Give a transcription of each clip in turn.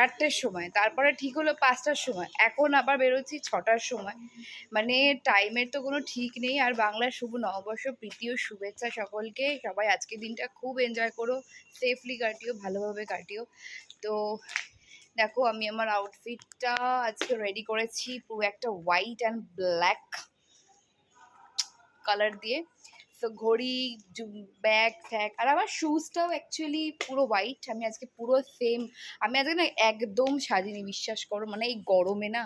চারটের সময়, তারপরে ঠিক হলো পাঁচটার সময়, এখন আবার বেরোচ্ছি ছটার সময়। মানে টাইমের তো কোনো ঠিক নেই, আর বাংলার শুভ নববর্ষ, প্রীতি ও শুভেচ্ছা সকলকে। সবাই আজকের দিনটা খুব এনজয় করো সেফলি কাটিও, ভালোভাবে কাটিও। তো দেখো, আমি আমার আউটফিটটা আজকে রেডি করেছি পুরো একটা হোয়াইট অ্যান্ড ব্ল্যাক কালার দিয়ে। তো ঘড়ি ব্যাগ ফ্যাগ আর আমার শুজটাও অ্যাকচুয়ালি পুরো হোয়াইট আমি আজকে পুরো সেম আমি আজকে না একদম সাজিনি, বিশ্বাস করো। মানে এই গরমে না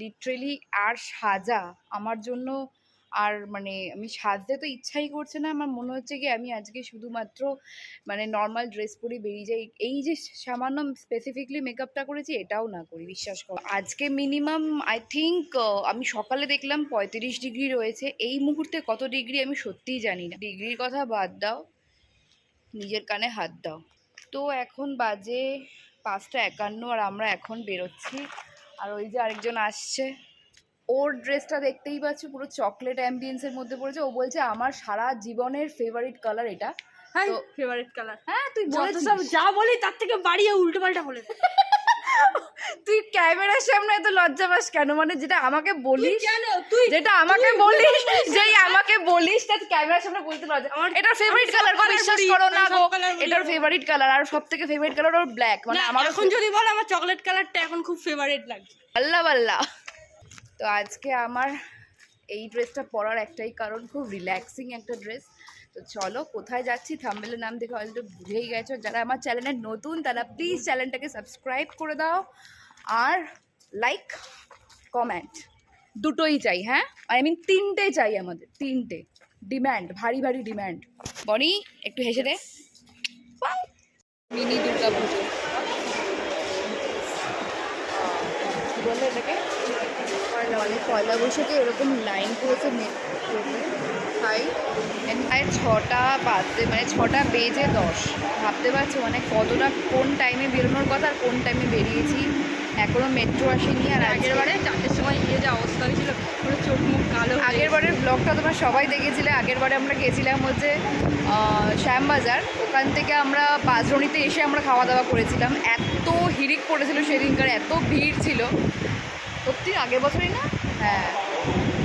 লিটারেলি আর সাজা। আমার জন্য আর মানে আমি সাজতে তো ইচ্ছাই করছে না। আমার মনে হচ্ছে কি আমি আজকে শুধুমাত্র মানে নর্মাল ড্রেস পরে বেরিয়ে যাই। এই যে সামান্য স্পেসিফিকলি মেকআপটা করেছি, এটাও না করি, বিশ্বাস করো। আজকে মিনিমাম আই থিঙ্ক আমি সকালে দেখলাম পঁয়ত্রিশ ডিগ্রি রয়েছে। এই মুহূর্তে কত ডিগ্রি আমি সত্যিই জানি না। ডিগ্রির কথা বাদ দাও, নিজের কানে হাত দাও। তো এখন বাজে পাঁচটা একান্ন আর আমরা এখন বেরোচ্ছি। আর ওই যে আরেকজন আসছে। ওর ড্রেসটা দেখতেই পাচ্ছ পুরো চকলেট অ্যাম্বিয়েন্সের মধ্যে পড়েছে। ও বলছে আমার সারা জীবনের ফেভারিট কালার এটা। তো- ফেভারিট কালার হ্যাঁ তুই বলেছিস। যা বলি তার থেকে বাড়িয়ে উল্টো পাল্টা বলে তুই ক্যামেরার সামনে এত লজ্জা পাস কেন? মানে যেটা আমাকে বলিস তুই যেটা আমাকে বলিস যেই আমাকে বলিস তা ক্যামেরার সামনে বলতে লজ্জা এটার ফেভারিট কালার গো বিশ্বাস করো না গো। এটার ফেভারিট কালার আর সব থেকে ফেভারিট কালার ওর ব্ল্যাক মানে আমার এখন যদি বল আমার চকলেট কালারটা এখন খুব ফেভারিট লাগছে। আল্লাহ বাল্লা তো আজকে আমার এই ড্রেসটা পরার একটাই কারণ, খুব রিল্যাক্সিং একটা ড্রেস তো চলো, কোথায় যাচ্ছি? থাম্বেলের নাম দেখে হয়তো বুঝেই গেছো। যারা আমার চ্যানেলে নতুন, তারা প্লিজ চ্যানেলটাকে সাবস্ক্রাইব করে দাও। আর লাইক কমেন্ট দুটোই চাই হ্যাঁ? আই মিন তিনটে চাই আমাদের, তিনটে। ডিম্যান্ড ভারী ভারী ডিম্যান্ড বনি, একটু হেসে দে। মিনি দুর্গা পুজো বলে এটাকে? মানে পয়লা বৈশাখে এরকম লাইন করেছে মেট্রোতে তাই প্রায় ছটা বাজতে মানে ছটা বেজে দশ। ভাবতে পারছ মানে কতটা কোন টাইমে বেরোনোর কথা আর কোন টাইমে বেরিয়েছি। এখনও মেট্রো আসেনি আর আগের বারে চারটের সময় গিয়ে যে অবস্থা হয়েছিল পুরো চোখ মুখ কালো আগের বারের ব্লগটা তোমরা সবাই দেখেছিলে। আগের বারে আমরা গেছিলাম হচ্ছে শ্যামবাজার। ওখান থেকে আমরা বাজরণিতে এসে আমরা খাওয়া দাওয়া করেছিলাম। এত হিরিক পড়েছিল সেদিনকার এত ভিড় ছিল। সত্যি আগের বছরই না? হ্যাঁ।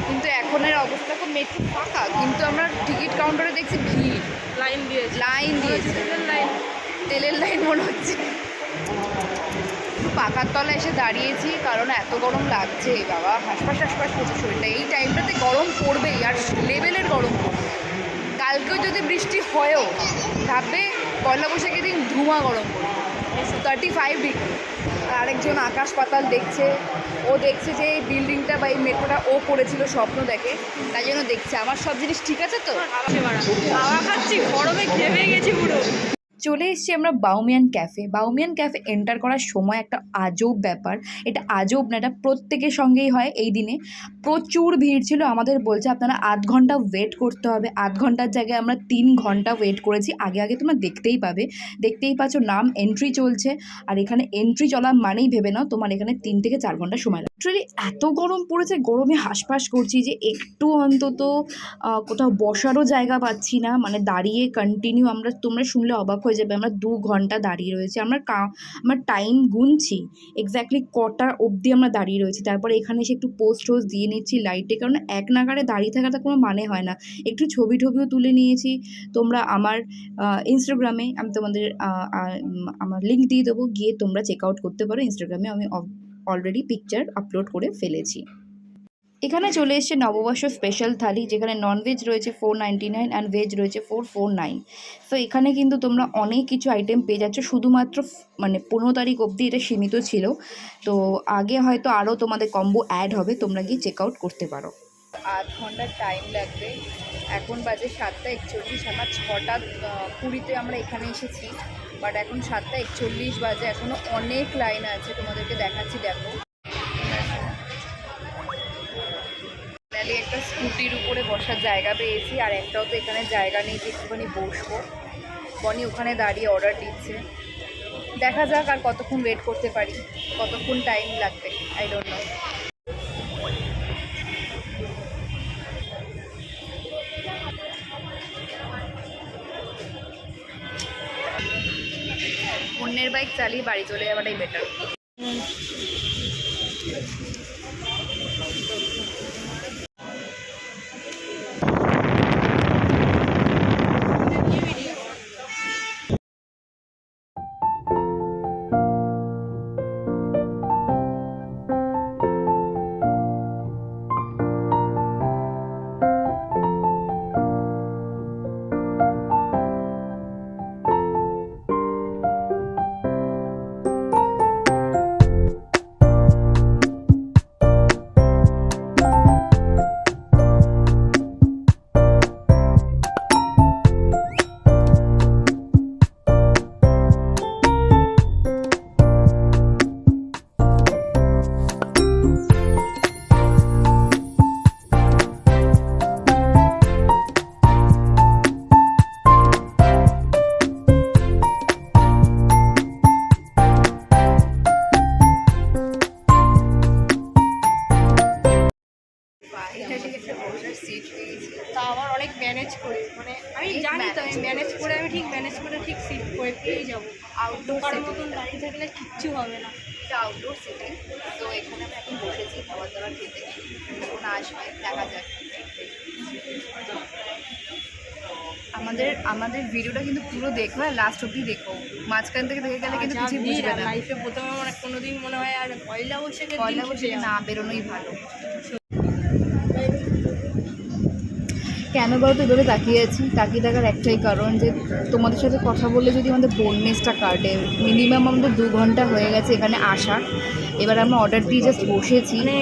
কিন্তু এখনের অবস্থা খুব মেট্রো ফাঁকা। কিন্তু আমরা টিকিট কাউন্টারে দেখছি ভিড়। লাইন দিয়েছে। লাইন দিয়েছে। লাইন। তেলের লাইন মনে হচ্ছে। পাকার তলা এসে দাঁড়িয়েছি কারণ এত গরম লাগছে। বাবা হাসপাস হাসপাস করছে শরীরটা। এই টাইমটাতে গরম পড়বেই আর লেভেলের গরম পড়বে। কালকেও যদি বৃষ্টি হয়ও ভাববে পয়লা বৈশাখের দিন ধুমা গরম পড়বে। থার্টি ফাইভ ডিগ্রি আর আরেকজন আকাশ পাতাল দেখছে। ও দেখছে যে এই বিল্ডিংটা বা এই মেট্রোটা ও পড়েছিল স্বপ্ন দেখে। তাই জন্য দেখছে। আমার সব জিনিস ঠিক আছে তো? হাওয়া খাচ্ছি, গরমে ঘেমে গেছি পুরো। চলে এসেছি আমরা Bohemian cafe. Bohemian cafe enter করার সময় একটা আজব ব্যাপার। এটা আজব না, এটা প্রত্যেকের সঙ্গেই হয় এই দিনে। প্রচুর ভিড় ছিল, আমাদের বলছে আপনারা আধ ঘণ্টা ওয়েট করতে হবে। আধ ঘণ্টার জায়গায় আমরা তিন ঘণ্টা ওয়েট করেছি। আগে আগে তোমরা দেখতেই পাবে। দেখতেই পাচ্ছ নাম এন্ট্রি চলছে। আর এখানে এন্ট্রি চলা মানেই ভেবে নাও, তোমার এখানে তিন থেকে চার ঘণ্টা সময় লাগে লিটারালি এত গরম পড়েছে, গরমে হাঁসফাঁস করছি যে একটু অন্তত কোথাও বসারও জায়গা পাচ্ছি না। মানে দাঁড়িয়ে কন্টিনিউ আমরা, তোমরা শুনলে অবাক হয়ে যাবে, আমরা দু ঘণ্টা দাঁড়িয়ে রয়েছি, আমরা কা, আমরা টাইম গুনছি এক্স্যাক্টলি কটা অবধি আমরা দাঁড়িয়ে রয়েছি, তারপরে এখানে এসে একটু পোস্ট টোস্ট দিয়ে নিচ্ছি লাইটে কারণ এক নাগারে দাঁড়িয়ে থাকাটা কোনো মানে হয় না। একটু ছবি টবিও তুলে নিয়েছি, তোমরা আমার ইনস্টাগ্রামে আমি তোমাদের আমার লিঙ্ক দিয়ে দেবো, গিয়ে তোমরা চেক আউট করতে পারো ইনস্টাগ্রামে আমি অলরেডি পিকচার আপলোড করে ফেলেছি। এখানে চলে এসছে নববর্ষ স্পেশাল থালি, যেখানে ননভেজ রয়েছে four ninety nine and veg রয়েছে ফোর ফোর নাইন তো এখানে কিন্তু তোমরা অনেক কিছু আইটেম পেয়ে যাচ্ছ, শুধুমাত্র মানে পনেরো তারিখ অবধি এটা সীমিত ছিল। তো, আগে হয়তো আরও তোমাদের কম্বো অ্যাড হবে, তোমরা গিয়ে চেক আউট করতে পারো। আধ ঘণ্টার টাইম লাগবে। এখন বাজে সাতটা একচল্লিশ, আমার ছটা কুড়িতে আমরা এখানে এসেছি। বাট এখন সাতটা একচল্লিশ বাজে এখনও অনেক লাইন আছে, তোমাদেরকে দেখাচ্ছি, দেখো। ফাইনালি একটা স্কুটির উপরে বসার জায়গা পেয়েছি, আর একটাও তো এখানে জায়গা নেই যে একটুখানি বসবো। বনি ওখানে দাঁড়িয়ে অর্ডার দিচ্ছে। দেখা যাক আর কতক্ষণ ওয়েট করতে পারি, কতক্ষণ টাইম লাগবে আই ডোন্ট নো অন্যের বাইক চালিয়ে বাড়ি চলে যাওয়াটাই বেটার আমাদের আমাদের ভিডিওটা কিন্তু পুরো দেখো আর লাস্ট অব্দি দেখো। মাঝখান থেকে দেখে গেলে কিন্তু কিছু বুঝবে না। লাইফে প্রথমে আমার কোনোদিন মনে হয় আর পয়লা বৈশাখের পয়লা বসে না। বেরোনোই ভালো। কেন বলতো এভাবে তাকিয়ে আছি? তাকিয়ে থাকার একটাই কারণ যে তোমাদের সাথে কথা বললে যদি আমাদের বোননেসটা কাটে মিনিমাম আমাদের দু ঘণ্টা হয়ে গেছে এখানে আসা। এবার আমরা অর্ডার দিয়ে জাস্ট বসেছি। মানে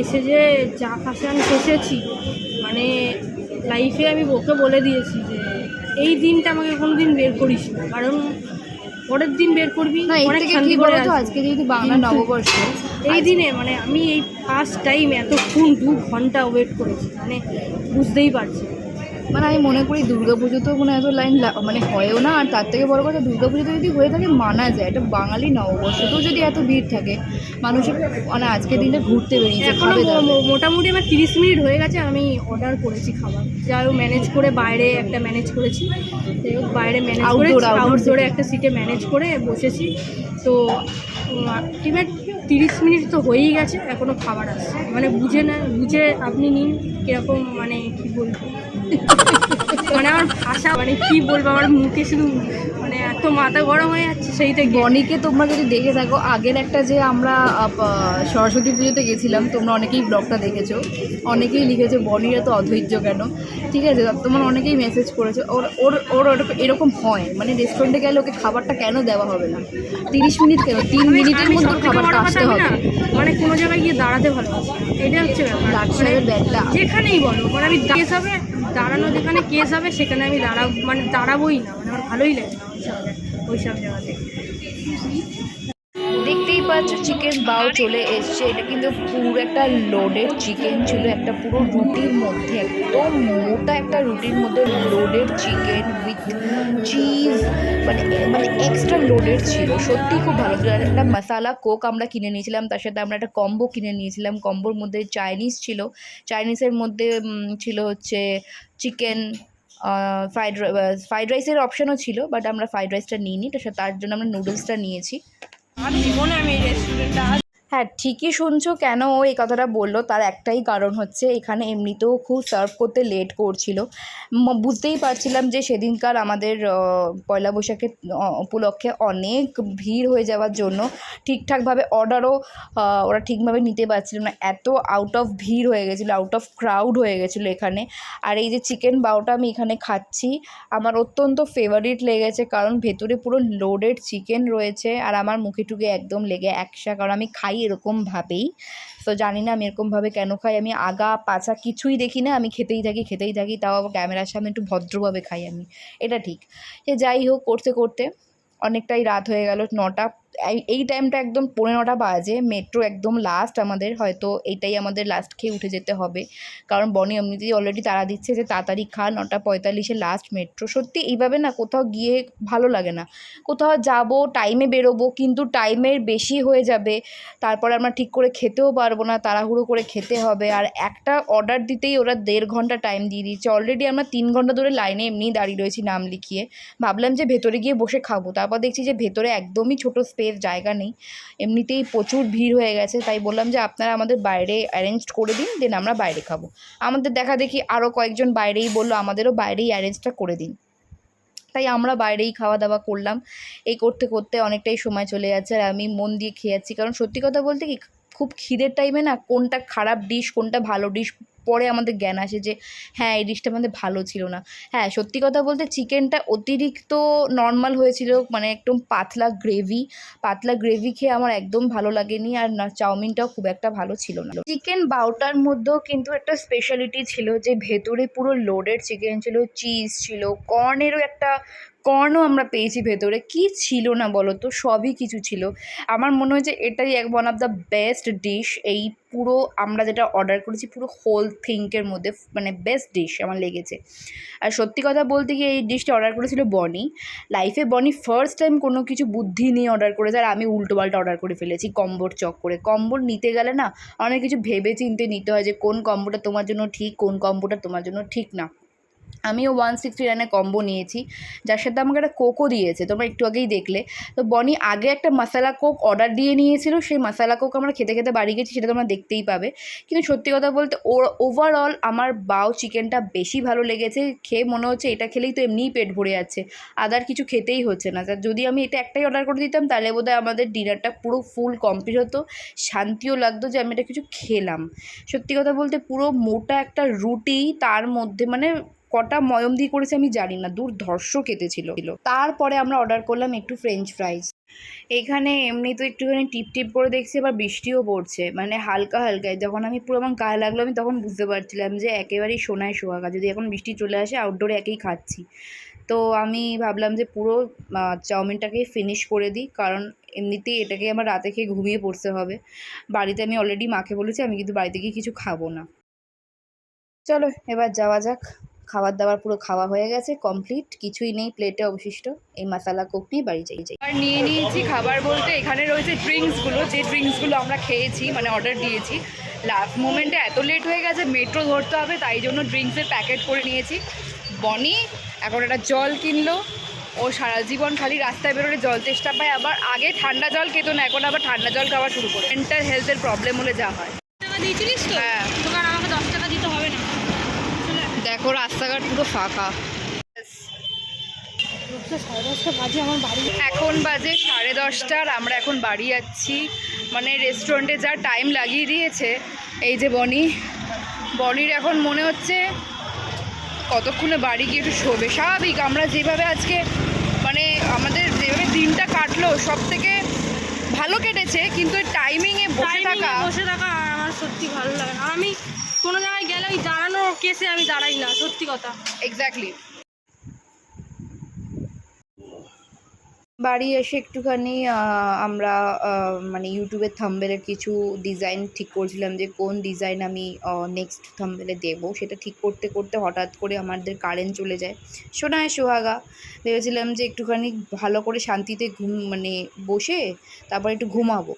এসে যে চা খাসে আমি ফেসেছি মানে লাইফে আমি ওকে বলে দিয়েছি যে এই দিনটা আমাকে কোনোদিন বের করিস না। কারণ পরের দিন বের করবি না এর অনেক শান্তি করে আজকে যেহেতু বাংলা নববর্ষ এই দিনে মানে আমি এই ফার্স্ট টাইম এতক্ষণ দু ঘণ্টা ওয়েট করেছি। মানে বুঝতেই পারছি মানে আমি মনে করি দুর্গা পুজোতেও কোনো এত লাইন মানে হয়ও না আর তার থেকে বড় কথা দুর্গা পুজোতে যদি হয়ে থাকে মানা যায়। এটা বাঙালি নববর্ষতেও যদি এত ভিড় থাকে মানুষের মানে আজকের দিনে ঘুরতে বেরিয়েছে খাবে মোটামুটি আমার তিরিশ মিনিট হয়ে গেছে আমি অর্ডার করেছি খাবার। যাই হোক ম্যানেজ করে বাইরে একটা ম্যানেজ করেছি। বাইরে ম্যানেজ করে আউটডোরে একটা সিটে ম্যানেজ করে বসেছি। তো আলটিমেট তিরিশ মিনিট তো হয়েই গেছে এখনও খাবার আসছে। মানে বুঝে না বুঝে আপনি নিন কীরকম মানে কী বলব। মানে আমার ভাষা মানে কি বলব আমার মুখে শুধু এত মাথা গরম হয়ে যাচ্ছে সেই থেকে। বনিকে তোমরা যদি দেখে থাকো আগের একটা যে আমরা সরস্বতী পুজোতে গেছিলাম তোমরা অনেকেই ব্লগটা দেখেছ। অনেকেই লিখেছো বনির এত অধৈর্য কেন? ঠিক আছে তোমরা অনেকেই মেসেজ করেছ। ওর ওর ওর এরকম হয়। মানে রেস্টুরেন্টে গেলে ওকে খাবারটা কেন দেওয়া হবে না? তিরিশ মিনিট কেন? তিন মিনিটের মধ্যে খাবারটা আসতে হবে। না, মানে কোনো জায়গায় গিয়ে দাঁড়াতে ভালোবাসি। এটা হচ্ছে ব্যাপার। মানে যেখানেই বলো মানে আমি কেস হবে দাঁড়ানো যেখানে কেস হবে সেখানে আমি দাঁড়াবো মানে দাঁড়াবোই না মানে আমার ভালোই লাগে দেখতেই পাচ্ছ চিকেন বাও চলে এসছে। এটা কিন্তু পুরো একটা লোডেড চিকেন ছিল, একটা পুরো রুটির মধ্যে, একদম মোটা একটা রুটির মধ্যে লোডেড চিকেন উইথ চিজ মানে মানে এক্সট্রা লোডেড ছিল। সত্যি খুব ভালো ছিল। একটা মশালা কোক আমরা কিনে নিয়েছিলাম, তার সাথে আমরা একটা কম্বো কিনে নিয়েছিলাম। কম্বোর মধ্যে চাইনিজ ছিল। চাইনিজের মধ্যে ছিল হচ্ছে চিকেন ফ্রাইড ফ্রাইড রাইসের অপশানও ছিল বাট আমরা ফ্রাইড রাইসটা নিইনি, তো তার জন্য আমরা নুডলসটা নিয়েছি। আর জীবনে আমি এই রেস্টুরেন্টটা হ্যাঁ ঠিকই শুনছো কেন ও এই কথাটা বলল। তার একটাই কারণ হচ্ছে এখানে এমনিতেও খুব সার্ভ করতে লেট করছিল। বুঝতেই পারছিলাম যে সেদিনকার আমাদের পয়লা বৈশাখের উপলক্ষে অনেক ভিড় হয়ে যাওয়ার জন্য ঠিকঠাকভাবে অর্ডারও ওরা ঠিকভাবে নিতে পারছিল না। এত আউট অফ ভিড় হয়ে গেছিল আউট অফ ক্রাউড হয়ে গেছিল এখানে। আর এই যে চিকেন বাউটা আমি এখানে খাচ্ছি, আমার অত্যন্ত ফেভারিট লেগেছে কারণ ভেতরে পুরো লোডেড চিকেন রয়েছে আর আমার মুখে টুকে একদম লেগে একসা কারণ আমি খাই এরকমভাবেই তো জানি না আমি এরকমভাবে কেন খাই। আমি আগা পাচা কিছুই দেখি না। আমি খেতেই থাকি খেতেই থাকি। তাও ক্যামেরার সামনে একটু ভদ্রভাবে খাই আমি। এটা ঠিক। সে যাই হোক, করতে করতে অনেকটাই রাত হয়ে গেল নটা। এই- টাইমটা একদম পৌনে নটা বাজে মেট্রো একদম লাস্ট আমাদের, হয়তো এইটাই আমাদের লাস্ট খেয়ে উঠে যেতে হবে। কারণ বনি এমনিতেই অলরেডি তারা দিচ্ছে যে তাড়াতাড়ি খা, নটা পঁয়তাল্লিশে লাস্ট মেট্রো সত্যি এইভাবে না কোথাও গিয়ে ভালো লাগে না। কোথাও যাব টাইমে বেরোবো, কিন্তু টাইমের বেশি হয়ে যাবে। তারপর আমরা ঠিক করে খেতেও পারব না, তাড়াহুড়ো করে খেতে হবে। আর একটা অর্ডার দিতেই ওরা দেড় ঘণ্টা টাইম দিয়ে দিচ্ছে অলরেডি আমরা তিন ঘণ্টা ধরে লাইনে এমনিই দাঁড়িয়ে রয়েছি নাম লিখিয়ে। ভাবলাম যে ভেতরে গিয়ে বসে খাব। তারপর দেখছি যে ভেতরে একদমই ছোটো স্পেস স্পেস জায়গা নেই। এমনিতেই প্রচুর ভিড় হয়ে গেছে, তাই বললাম যে আপনারা আমাদের বাইরে অ্যারেঞ্জ করে দিন দেন আমরা বাইরে খাব। আমাদের দেখা দেখি আরও কয়েকজন বাইরেই বলল, আমাদেরও বাইরেই অ্যারেঞ্জটা করে দিন। তাই আমরা বাইরেই খাওয়া দাওয়া করলাম। এই করতে করতে অনেকটাই সময় চলে যাচ্ছে, আর আমি মন দিয়ে খেয়ে যাচ্ছি। কারণ সত্যি কথা বলতে কি, খুব খিদের টাইমে না কোনটা খারাপ ডিশ কোনটা ভালো ডিশ পরে আমাদের জ্ঞান আসে যে হ্যাঁ এই ডিশটা আমাদের ভালো ছিল না। হ্যাঁ সত্যি কথা বলতে চিকেনটা অতিরিক্ত নর্মাল হয়েছিল মানে একদম পাতলা গ্রেভি পাতলা গ্রেভি খেয়ে আমার একদম ভালো লাগেনি আর না, চাউমিনটাও খুব একটা ভালো ছিল না। চিকেন বাউটার মধ্যেও কিন্তু একটা স্পেশালিটি ছিল যে, ভেতরে পুরো লোডেড চিকেন ছিল চিজ ছিল কর্নেরও একটা কর্নও আমরা পেয়েছি ভেতরে। কি ছিল না বলো তো? সবই কিছু ছিল। আমার মনে হয় যে এটাই এক one of the best dish এই পুরো আমরা যেটা অর্ডার করেছি পুরো হোল থিঙ্কের মধ্যে মানে বেস্ট ডিশ আমার লেগেছে। আর সত্যি কথা বলতে গিয়ে এই ডিশটা অর্ডার করেছিল বনি। লাইফে বনি ফার্স্ট টাইম কোনো কিছু বুদ্ধি নিয়ে অর্ডার করেছে আর আমি উল্টো পাল্টা অর্ডার করে ফেলেছি কম্বোর চক করে। কম্বোর নিতে গেলে না অনেক কিছু ভেবে চিন্তে নিতে হয় যে কোন কম্বোটা তোমার জন্য ঠিক, কোন কম্বোটা তোমার জন্য ঠিক না। আমিও ওয়ান সিক্সটি নাইনে কম্বো নিয়েছি। যার সাথে আমাকে একটা কোকও দিয়েছে, তোমরা একটু আগেই দেখলে। তো বনি আগে একটা মশালা কোক অর্ডার দিয়ে নিয়েছিল, সেই মশালা কোক আমরা খেতে খেতে বাড়ি গেছি, সেটা তোমরা দেখতেই পাবে। কিন্তু সত্যি কথা বলতে, ও ওভারঅল আমার বাও চিকেনটা বেশি ভালো লেগেছে। খেয়ে মনে হচ্ছে এটা খেলেই তো এমনিই পেট ভরে যাচ্ছে। আদার কিছু খেতেই হচ্ছে না। তা যদি আমি এটা একটাই অর্ডার করে দিতাম, তাহলে বোধহয় আমাদের ডিনারটা পুরো ফুল কমপ্লিট হতো। শান্তিও লাগতো যে আমি এটা কিছু খেলাম। সত্যি কথা বলতে, পুরো মোটা একটা রুটি তার মধ্যে মানে কটা ময়ম দিয়ে করেছে আমি জানি না দুর্ধর্ষ খেতে ছিল। তারপরে আমরা অর্ডার করলাম একটু ফ্রেঞ্চ ফ্রাইজ এখানে এমনি তো একটুখানি টিপ টিপ করে দেখছি, আবার বৃষ্টিও পড়ছে। মানে হালকা হালকায় যখন আমি পুরো আমার গায়ে লাগল, আমি তখন বুঝতে পারছিলাম যে একেবারেই সোনায় সোহাগা। যদি এখন বৃষ্টি চলে আসে আউটডোরে একেই খাচ্ছি। তো আমি ভাবলাম যে পুরো চাউমিনটাকে ফিনিশ করে দিই, কারণ এমনিতেই এটাকে আমার রাতে খেয়ে ঘুমিয়ে পড়তে হবে। বাড়িতে আমি অলরেডি মাকে বলেছি, আমি কিন্তু বাড়িতে গিয়ে কিছু খাব না। চলো, এবার যাওয়া যাক। খাবার দাবার পুরো খাওয়া হয়ে গেছে কমপ্লিট কিছুই নেই প্লেটে অবশিষ্ট। এই মশালা কোক নিয়ে বাড়ি যাই যাই। আর নিয়ে নিয়েছি খাবার বলতে এখানে রয়েছে ড্রিঙ্কসগুলো যে ড্রিঙ্কসগুলো আমরা খেয়েছি মানে অর্ডার দিয়েছি। লাস্ট মোমেন্টে এত লেট হয়ে গেছে মেট্রো ধরতে হবে তাই জন্য ড্রিঙ্কসের প্যাকেট করে নিয়েছি। বনি এখন একটা জল কিনলো। ও সারা জীবন খালি রাস্তায় বেরোলে জল চেষ্টা পায় আবার আগে ঠান্ডা জল খেতো না এখন আবার ঠান্ডা জল খাওয়া শুরু করে। মেন্টাল হেলথের প্রবলেম হলে যা হয়। হ্যাঁ। তোকে আর আমাকে দশ টাকা দিতে হবে না চলে আয়। দেখো রাস্তাঘাট পুরো ফাঁকা। এখন বাজে সাড়ে দশটার আমরা এখন বাড়ি যাচ্ছি। মানে রেস্টুরেন্টে যা টাইম লাগিয়ে দিয়েছে এই যে বনি। বনির এখন মনে হচ্ছে কতক্ষণে বাড়ি গিয়ে একটু শোবে। স্বাভাবিক আমরা যেভাবে আজকে মানে আমাদের যেভাবে দিনটা কাটলো সব থেকে ভালো কেটেছে কিন্তু টাইমিংয়ে বসে থাকা বসে থাকা আমার সত্যি ভালো লাগে না। আমি কোনো জায়গায় গেলে ওই দাঁড়ানোর কেসে আমি দাঁড়াই না, সত্যি কথা। এক্স্যাক্টলি বাড়ি এসে একটুখানি আমরা মানে ইউটিউবের থাম্বেলের কিছু ডিজাইন ঠিক করছিলাম যে কোন ডিজাইন আমি নেক্সট থাম্বেলে দেবো। সেটা ঠিক করতে করতে হঠাৎ করে আমাদের কারেন্ট চলে যায়। শোনায় সোহাগা, ভেবেছিলাম যে একটুখানি ভালো করে শান্তিতে ঘুম মানে বসে তারপর একটু ঘুমাবো।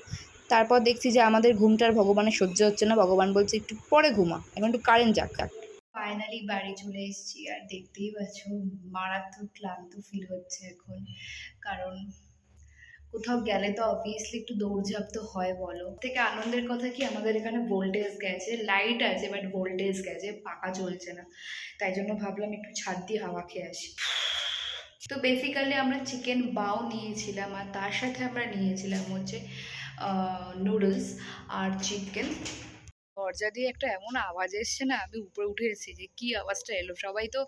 তারপর দেখছি যে আমাদের ঘুমটার ভগবানের সহ্য হচ্ছে না। ভগবান বলছে, একটু পরে ঘুমা। এখন একটু কারেন্ট যাক যাক ফাইনালি বাড়ি চলে এসেছি। আর দেখতেই পাচ্ছ, মারাত্মক ক্লান্ত ফিল হচ্ছে এখন। কারণ কোথাও গেলে তো অবভিয়াসলি একটু দৌড়ঝাঁপ তো হয়, বলো। থেকে আনন্দের কথা কি, আমাদের এখানে ভোল্টেজ গেছে। লাইট আছে বাট ভোল্টেজ গেছে। পাকা চলছে না। তাই জন্য ভাবলাম একটু ছাদ দিয়ে হাওয়া খেয়ে আসি। তো বেসিক্যালি আমরা চিকেন বাও নিয়েছিলাম, আর তার সাথে আমরা নিয়েছিলাম হচ্ছে নুডলস আর চিকেন দরজা দিয়ে একটা এমন আওয়াজ এসছে না, আমি উপরে উঠে এসেছি যে কি আওয়াজটা এলো? সবাই তো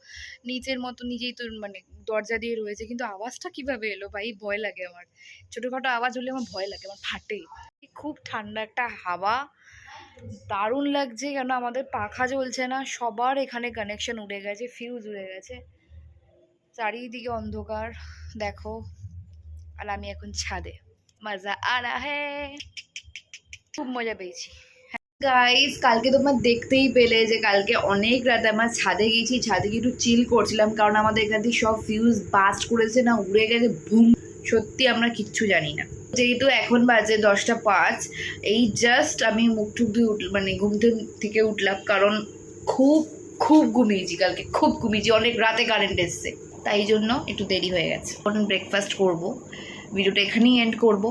নিচের মতো, নিজেই তো মানে দরজা দিয়ে রয়েছে, কিন্তু আওয়াজটা কীভাবে এলো ভাই? ভয় লাগে আমার। ছোটোখাটো আওয়াজ হলে আমার ভয় লাগে, আমার ফাটে। খুব ঠান্ডা একটা হাওয়া। দারুণ লাগছে কেন? আমাদের পাখা জ্বলছে না, সবার এখানে কানেকশন উড়ে গেছে ফিউজ উড়ে গেছে। চারিদিকে অন্ধকার, দেখো। আর আমি এখন ছাদে। মজা আর খুব মজা পেয়েছি গাইস কালকে তোমরা দেখতেই পেলে যে কালকে অনেক রাতে আমরা ছাদে গেছি ছাদে গিয়ে একটু চিল করছিলাম কারণ আমাদের এখান থেকে সব ফিউজ বাস্ট করেছে না, উড়ে গেছে, ভুম। সত্যি আমরা কিচ্ছু জানি না। যেহেতু এখন বাজে দশটা পাঁচ, এই জাস্ট আমি মুখ টুক দিয়ে উঠল মানে ঘুম থেকে- উঠলাম কারণ খুব খুব ঘুমিয়েছি কালকে, খুব ঘুমিয়েছি, অনেক রাতে কারেন্ট এসছে। তাই জন্য একটু দেরি হয়ে গেছে। ব্রেকফাস্ট করব। ভিডিওটা এখানেই এন্ড করব।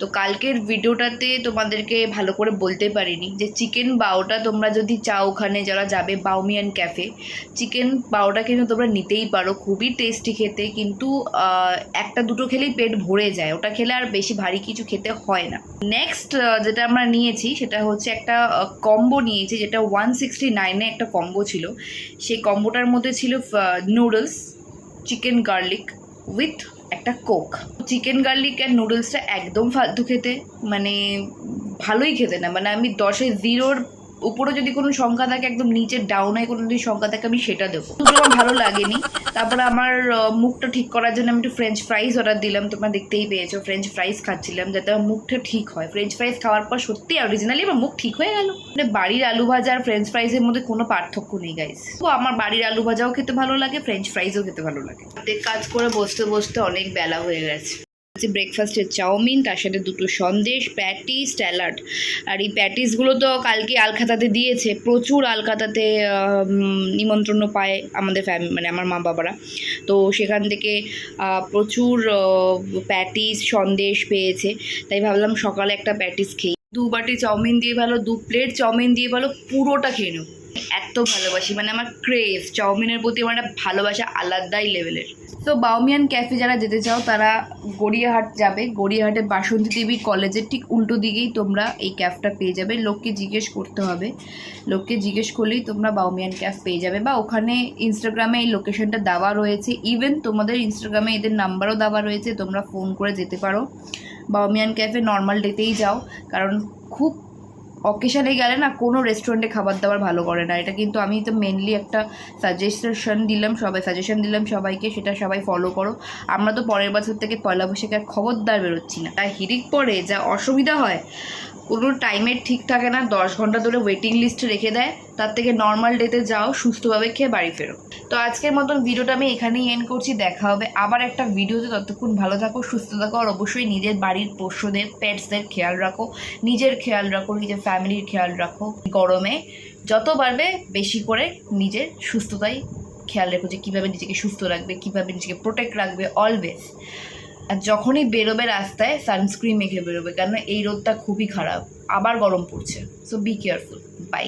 তো কালকের ভিডিওটাতে তোমাদেরকে ভালো করে বলতে পারিনি যে চিকেন বাওটা তোমরা যদি চাও ওখানে যারা যাবে বাউমিয়ান ক্যাফে, চিকেন বাওটা কিন্তু তোমরা নিতেই পারো, খুবই টেস্টি খেতে কিন্তু একটা দুটো খেলেই পেট ভরে যায়, ওটা খেলে আর বেশি ভারী কিছু খেতে হয় না। নেক্সট যেটা আমরা নিয়েছি সেটা হচ্ছে একটা কম্বো নিয়েছি যেটা ওয়ান সিক্সটি নাইনে একটা কম্বো ছিল। সেই কম্বোটার মধ্যে ছিল নুডলস চিকেন গার্লিক উইথ একটা কোক। চিকেন গার্লিক অ্যান্ড নুডলসটা একদম ফালতু খেতে মানে ভালোই খেতে না। মানে আমি দশে জিরোর উপরে যদি কোনো সংখ্যা থাকে, একদম নিচের ডাউনে কোনো যদি সংখ্যা থাকে, আমি সেটা দেবো। আমার ভালো লাগেনি। তারপরে আমার মুখটা ঠিক করার জন্য আমি একটু ফ্রেঞ্চ ফ্রাইজ অর্ডার দিলাম। তোমরা দেখতেই পেয়েছ ফ্রেঞ্চ ফ্রাইজ খাচ্ছিলাম যাতে আমার মুখটা ঠিক হয়। ফ্রেঞ্চ ফ্রাইজ খাওয়ার পর সত্যি অরিজিনালি আমার মুখ ঠিক হয়ে গেল। মানে বাড়ির আলু ভাজা আর ফ্রেঞ্চ ফ্রাইজের মধ্যে কোনো পার্থক্য নেই গাইস তো আমার বাড়ির আলু ভাজাও খেতে ভালো লাগে ফ্রেঞ্চ ফ্রাইজও খেতে ভালো লাগে। কাজ করে বসতে বসতে অনেক বেলা হয়ে গেছে। হচ্ছে ব্রেকফাস্টের চাউমিন, তার সাথে দুটো সন্দেশ প্যাটিস স্যালাড আর এই প্যাটিসগুলো তো কালকে আলখাতাতে দিয়েছে। প্রচুর আলখাতাতে নিমন্ত্রণ পায় আমাদের ফ্যামিলি মানে আমার মা বাবারা। তো সেখান থেকে প্রচুর প্যাটিস সন্দেশ পেয়েছে। তাই ভাবলাম সকালে একটা প্যাটিস খেয়ে দু বাটি চাউমিন দিয়ে ভালো, দু প্লেট চাউমিন দিয়ে ভালো, পুরোটা খেয়ে নেব। এত ভালোবাসি মানে আমার ক্রেভ চাউমিনের প্রতি আমার একটা ভালোবাসা আলাদাই লেভেলের তো বাউমিয়ান ক্যাফে যারা যেতে চাও, তারা গড়িয়াহাট যাবে। গড়িয়াহাটে বাসন্তী দেবী কলেজের ঠিক উল্টো দিকেই তোমরা এই ক্যাফটা পেয়ে যাবে। লোককে জিজ্ঞেস করতে হবে। লোককে জিজ্ঞেস করলেই তোমরা বাউমিয়ান ক্যাফ পেয়ে যাবে। বা ওখানে ইনস্টাগ্রামে এই লোকেশনটা দেওয়া রয়েছে। ইভেন তোমাদের ইনস্টাগ্রামে এদের নাম্বারও দেওয়া রয়েছে। তোমরা ফোন করে যেতে পারো। বাউমিয়ান ক্যাফে নর্মাল ডেতেই যাও। কারণ খুব অকেশানে গেলে না কোনো রেস্টুরেন্টে খাবার দাবার ভালো করে না। এটা কিন্তু আমি তো মেনলি একটা সাজেশন দিলাম সবাই সাজেশন দিলাম সবাইকে, সেটা সবাই ফলো করো। আমরা তো পরের বছর থেকে পয়লা বৈশাখে খবরদার বেরোচ্ছি না। তাই হিরিক পরে যা অসুবিধা হয় কোনো টাইমের ঠিক থাকে না, দশ ঘণ্টা ধরে ওয়েটিং লিস্টে রেখে দেয়, তার থেকে নর্মাল ডেতে যাও, সুস্থভাবে খেয়ে বাড়ি ফেরো। তো আজকের মতন ভিডিওটা আমি এখানেই এন্ড করছি, দেখা হবে আবার একটা ভিডিওতে ততক্ষণ ভালো থাকো, সুস্থ থাকো, আর অবশ্যই নিজের বাড়ির পোষ্যদের পেটসদের খেয়াল রাখো, নিজের খেয়াল রাখো, নিজের ফ্যামিলির খেয়াল রাখো গরমে, যত পারবে বেশি করে নিজের সুস্থতাই খেয়াল রেখো যে কীভাবে নিজেকে সুস্থ রাখবে, কীভাবে নিজেকে প্রোটেক্ট রাখবে অলওয়েজ আর যখনই বেরোবে রাস্তায় সানস্ক্রিন মেখে বেরোবে কারণ এই রোদটা খুবই খারাপ। আবার গরম পড়ছে সো বি কেয়ারফুল বাই